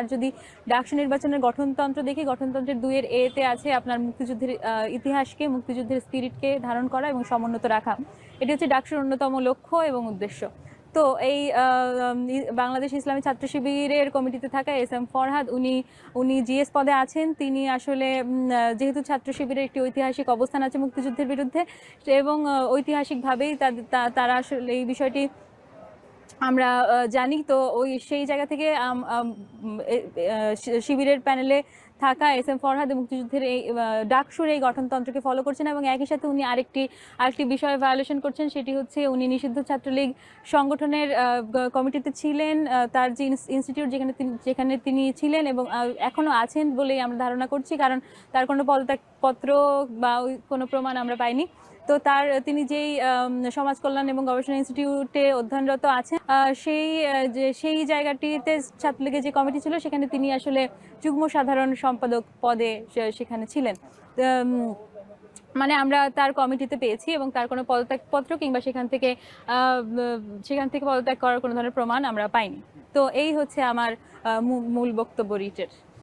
আর যদি ডাকসু নির্বাচনের গঠনতন্ত্র দেখি, গঠনতন্ত্রের দুইয়ের এতে আছে আপনার মুক্তিযুদ্ধের ইতিহাসকে, মুক্তিযুদ্ধের স্পিরিটকে ধারণ করা এবং সমুন্নত রাখা। এটি হচ্ছে ডাকসুর অন্যতম লক্ষ্য এবং উদ্দেশ্য। তো এই বাংলাদেশ ইসলামী ছাত্র শিবিরের কমিটিতে থাকা এস এম ফরহাদ, উনি উনি জিএস পদে আছেন। তিনি আসলে যেহেতু ছাত্র শিবিরের একটি ঐতিহাসিক অবস্থান আছে মুক্তিযুদ্ধের বিরুদ্ধে, এবং ঐতিহাসিকভাবেই তারা আসলে এই বিষয়টি আমরা জানি তো ওই সেই জায়গা থেকে শিবিরের প্যানেলে থাকা এস এম ফরহাদ মুক্তিযুদ্ধের এই ডাকসুর এই গঠনতন্ত্রকে ফলো করছেন এবং একই সাথে উনি আরেকটি আরেকটি বিষয় ভায়োলেশন করছেন, সেটি হচ্ছে উনি নিষিদ্ধ ছাত্রলীগ সংগঠনের কমিটিতে ছিলেন তার যে ইনস্টিটিউট যেখানে তিনি যেখানে তিনি ছিলেন এবং এখনও আছেন বলেই আমরা ধারণা করছি, কারণ তার কোনো পদত্যাগপত্র বা কোনো প্রমাণ আমরা পাইনি। তো তার, তিনি যেই সমাজ কল্যাণ এবং গবেষণা ইনস্টিটিউটে অধ্যয়নরত আছেন সেই সেই জায়গাটিতে ছাত্রলীগের যে কমিটি ছিল, সেখানে তিনি আসলে যুগ্ম সাধারণ সম্পাদক পদে সেখানে ছিলেন। মানে আমরা তার কমিটিতে পেয়েছি এবং তার কোনো পদত্যাগপত্র কিংবা সেখান থেকে সেখান থেকে পদত্যাগ করার কোনো ধরনের প্রমাণ আমরা পাইনি। তো এই হচ্ছে আমার মূল বক্তব্য রিটের।